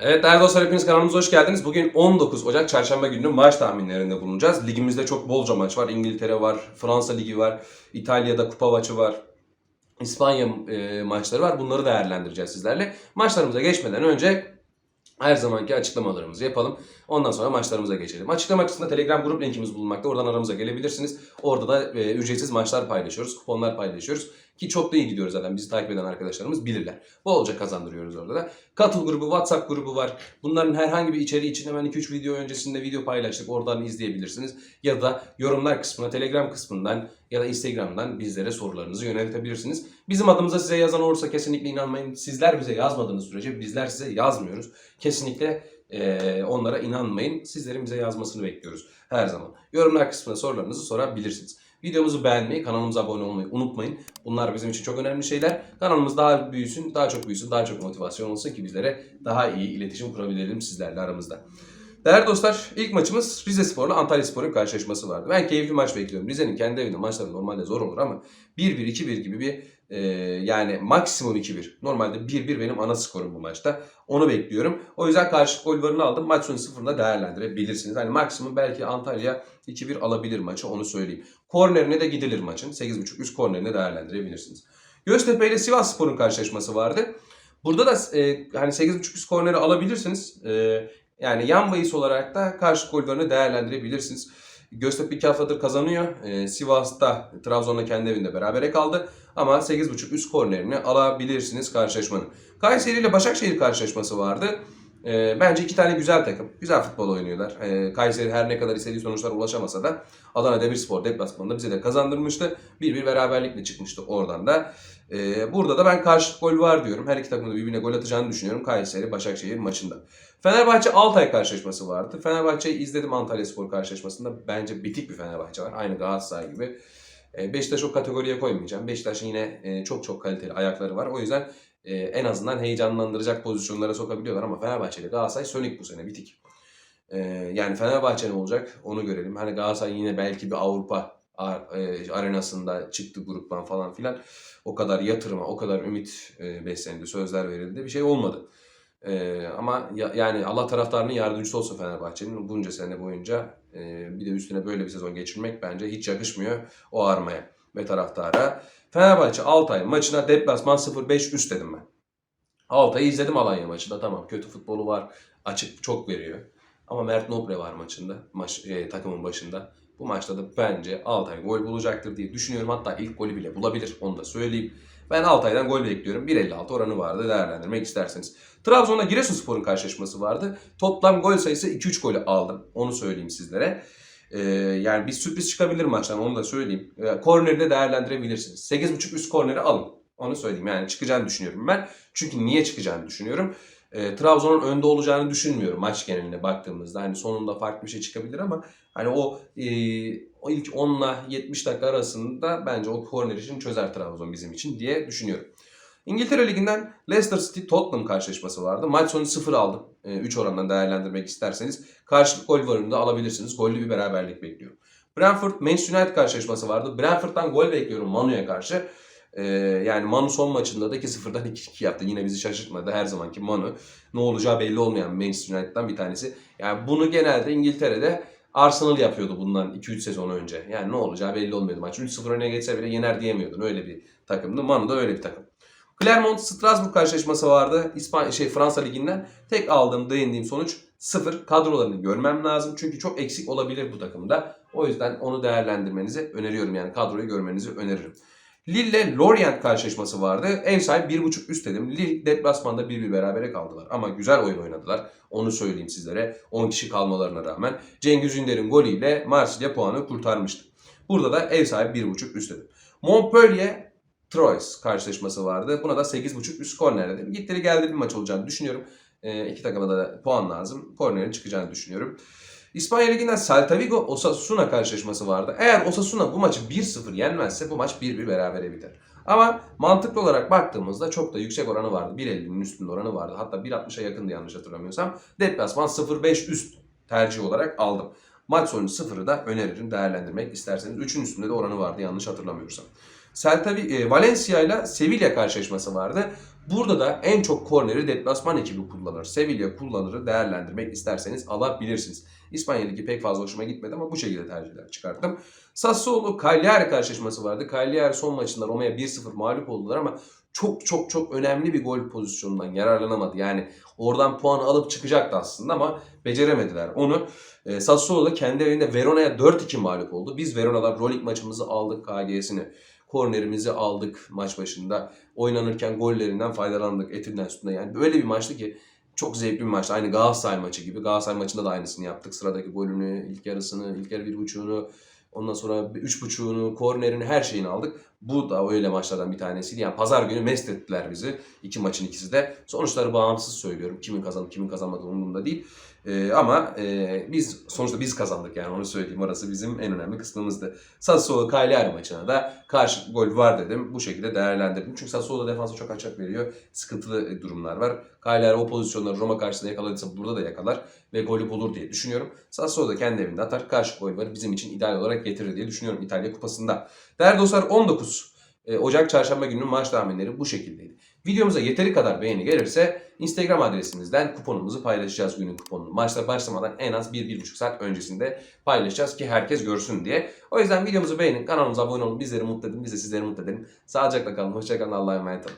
Evet değerli dostlar hepiniz kanalımıza hoş geldiniz. Bugün 19 Ocak Çarşamba günü maç tahminlerinde bulunacağız. Ligimizde çok bolca maç var. İngiltere var, Fransa Ligi var, İtalya'da kupa maçı var. İspanya e, maçları var. Bunları değerlendireceğiz sizlerle. Maçlarımıza geçmeden önce her zamanki açıklamalarımızı yapalım. Ondan sonra maçlarımıza geçelim. Açıklama kısmında Telegram grup linkimiz bulunmakta. Oradan aramıza gelebilirsiniz. Orada da e, ücretsiz maçlar paylaşıyoruz, kuponlar paylaşıyoruz. Ki çok da iyi gidiyoruz zaten. Bizi takip eden arkadaşlarımız bilirler. Bolca kazandırıyoruz orada da. Katıl grubu, WhatsApp grubu var. Bunların herhangi bir içeriği için hemen 2-3 video öncesinde video paylaştık. Oradan izleyebilirsiniz. Ya da yorumlar kısmına, Telegram kısmından ya da Instagram'dan bizlere sorularınızı yöneltebilirsiniz. Bizim adımıza size yazan olursa kesinlikle inanmayın. Sizler bize yazmadığınız sürece bizler size yazmıyoruz. Kesinlikle onlara inanmayın. Sizlerin bize yazmasını bekliyoruz her zaman. Yorumlar kısmına sorularınızı sorabilirsiniz. Videomuzu beğenmeyi, kanalımıza abone olmayı unutmayın. Bunlar bizim için çok önemli şeyler. Kanalımız daha büyüsün, daha çok büyüsün, daha çok motivasyon olsun ki bizlere daha iyi iletişim kurabilelim sizlerle aramızda. Değerli dostlar, ilk maçımız Rize Spor'la Antalya Spor'un karşılaşması vardı. Ben keyifli maç bekliyorum. Rize'nin kendi evinde maçları normalde zor olur ama 1-1, 2-1 gibi bir e, yani maksimum 2-1. Normalde 1-1 benim ana skorum bu maçta. Onu bekliyorum. O yüzden karşı gol varını aldım. Maç sonu sıfırında değerlendirebilirsiniz. Hani maksimum belki Antalya 2-1 alabilir maçı onu söyleyeyim. Kornerine de gidilir maçın. 8.5 üst kornerine değerlendirebilirsiniz. Göztepe ile Sivas Spor'un karşılaşması vardı. Burada da e, hani 8.5 üst korneri alabilirsiniz. E, yani yan bahis olarak da karşı gollerini değerlendirebilirsiniz. Göztepe 2 haftadır kazanıyor. Ee, Sivas'ta Trabzon'la kendi evinde berabere kaldı. Ama 8.5 üst kornerini alabilirsiniz karşılaşmanın. Kayseri ile Başakşehir karşılaşması vardı. Ee, bence iki tane güzel takım. Güzel futbol oynuyorlar. Ee, Kayseri her ne kadar istediği sonuçlara ulaşamasa da Adana Demirspor deplasmanında bize de kazandırmıştı. Bir bir beraberlikle çıkmıştı oradan da. Ee, burada da ben karşılık gol var diyorum. Her iki takımın da birbirine gol atacağını düşünüyorum Kayseri Başakşehir maçında. Fenerbahçe Altay karşılaşması vardı. Fenerbahçe'yi izledim Antalya Spor karşılaşmasında. Bence bitik bir Fenerbahçe var. Aynı Galatasaray gibi. E, Beşiktaş o kategoriye koymayacağım. Beşiktaş'ın yine e, çok çok kaliteli ayakları var. O yüzden e, en azından heyecanlandıracak pozisyonlara sokabiliyorlar. Ama Fenerbahçe ile Galatasaray sönük bu sene bitik. E, yani Fenerbahçe ne olacak onu görelim. Hani Galatasaray yine belki bir Avrupa e, arenasında çıktı gruptan falan filan. O kadar yatırıma, o kadar ümit e, beslendi, sözler verildi. Bir şey olmadı. Ee, ama ya- yani Allah taraftarının yardımcısı olsun Fenerbahçe'nin bunca sene boyunca e, bir de üstüne böyle bir sezon geçirmek bence hiç yakışmıyor o armaya ve taraftara. Fenerbahçe Altay maçına deplasman 0-5 üst dedim ben. Altay'ı izledim Alanya maçında tamam kötü futbolu var açık çok veriyor. Ama Mert Nobre var maçında maç, e, takımın başında. Bu maçta da bence Altay gol bulacaktır diye düşünüyorum. Hatta ilk golü bile bulabilir onu da söyleyeyim. Ben Altay'dan gol bekliyorum. 1.56 oranı vardı değerlendirmek isterseniz. Trabzon'la Giresunspor'un karşılaşması vardı. Toplam gol sayısı 2-3 golü aldım. Onu söyleyeyim sizlere. Ee, yani bir sürpriz çıkabilir maçtan onu da söyleyeyim. Korneri de değerlendirebilirsiniz. 8.5 üst korneri alın. Onu söyleyeyim yani çıkacağını düşünüyorum ben. Çünkü niye çıkacağını düşünüyorum. Ee, Trabzon'un önde olacağını düşünmüyorum maç geneline baktığımızda. Hani sonunda farklı bir şey çıkabilir ama hani o, e, o ilk 10 ile 70 dakika arasında bence o korner için çözer Trabzon bizim için diye düşünüyorum. İngiltere Ligi'nden Leicester City Tottenham karşılaşması vardı. Maç sonu 0 aldım. 3 orandan değerlendirmek isterseniz karşılık gol varını da alabilirsiniz. Gollü bir beraberlik bekliyorum. Brentford Manchester United karşılaşması vardı. Brentford'dan gol bekliyorum Manu'ya karşı. Ee, yani Manu son maçında da 2-0'dan 2-2 yaptı. Yine bizi şaşırtmadı her zamanki Manu. Ne olacağı belli olmayan Manchester United'dan bir tanesi. Yani bunu genelde İngiltere'de Arsenal yapıyordu bundan 2-3 sezon önce. Yani ne olacağı belli olmuyordu maç. 3-0 öne geçse bile yener diyemiyordun. Öyle bir takımdı. Manu da öyle bir takım. Clermont Strasbourg karşılaşması vardı. İspanya şey Fransa liginden. Tek aldığım, değindiğim sonuç 0. Kadrolarını görmem lazım. Çünkü çok eksik olabilir bu takımda. O yüzden onu değerlendirmenizi öneriyorum. Yani kadroyu görmenizi öneririm. Lille Lorient karşılaşması vardı. Ev sahibi 1.5 üst dedim. Lille deplasmanda 1-1 berabere kaldılar. Ama güzel oyun oynadılar. Onu söyleyeyim sizlere. 10 kişi kalmalarına rağmen. Cengiz Ünder'in golüyle Marsilya puanı kurtarmıştı. Burada da ev sahibi 1.5 üst dedim. Montpellier Troyes karşılaşması vardı. Buna da 8.5 üst korner dedim. Gitleri geldi bir maç olacağını düşünüyorum. E, iki takıma da puan lazım. Kornerin çıkacağını düşünüyorum. İspanya Ligi'nden Celta Vigo Osasuna karşılaşması vardı. Eğer Osasuna bu maçı 1-0 yenmezse bu maç 1-1 berabere biter. Ama mantıklı olarak baktığımızda çok da yüksek oranı vardı. 1.50'nin üstünde oranı vardı. Hatta 1.60'a yakındı yanlış hatırlamıyorsam. Deplasman 0-5 üst tercih olarak aldım. Maç sonu 0'ı da öneririm değerlendirmek isterseniz. 3'ün üstünde de oranı vardı yanlış hatırlamıyorsam. Celta e, Valencia ile Sevilla karşılaşması vardı. Burada da en çok korneri deplasman ekibi kullanır. Sevilla kullanırı değerlendirmek isterseniz alabilirsiniz. İspanya pek fazla hoşuma gitmedi ama bu şekilde tercihler çıkarttım. Sassuolo Cagliari karşılaşması vardı. Cagliari son maçında Roma'ya 1-0 mağlup oldular ama çok çok çok önemli bir gol pozisyonundan yararlanamadı. Yani oradan puan alıp çıkacaktı aslında ama beceremediler onu. E, Sassuolo kendi evinde Verona'ya 4-2 mağlup oldu. Biz Verona'dan Rolik maçımızı aldık KG'sini. Kornerimizi aldık maç başında. Oynanırken gollerinden faydalandık etinden sütünden. Yani böyle bir maçtı ki çok zevkli bir maçtı. Aynı Galatasaray maçı gibi. Galatasaray maçında da aynısını yaptık. Sıradaki golünü, ilk yarısını, ilk yarı bir buçuğunu, ondan sonra üç buçuğunu, kornerini her şeyini aldık. Bu da öyle maçlardan bir tanesiydi. Yani pazar günü mest ettiler bizi. İki maçın ikisi de. Sonuçları bağımsız söylüyorum. Kimin kazanıp kimin kazanmadığı umurumda değil. Ee, ama e, biz sonuçta biz kazandık yani onu söyleyeyim. Orası bizim en önemli kısmımızdı. Sassuolo Cagliari maçına da karşı gol var dedim. Bu şekilde değerlendirdim. Çünkü Sassuolo defansı çok açık veriyor. Sıkıntılı e, durumlar var. Cagliari o pozisyonları Roma karşısında yakaladıysa burada da yakalar ve golü bulur diye düşünüyorum. Sassuolo da kendi evinde atar. Karşı gol var bizim için ideal olarak getirir diye düşünüyorum İtalya Kupası'nda. Değerli dostlar 19 e, Ocak Çarşamba gününün maç tahminleri bu şekildeydi. Videomuza yeteri kadar beğeni gelirse Instagram adresimizden kuponumuzu paylaşacağız günün kuponunu. Maçlar başlamadan en az 1-1,5 saat öncesinde paylaşacağız ki herkes görsün diye. O yüzden videomuzu beğenin, kanalımıza abone olun, bizleri mutlu edin, biz de sizleri mutlu edelim. Sağlıcakla kalın, hoşçakalın, Allah'a emanet olun.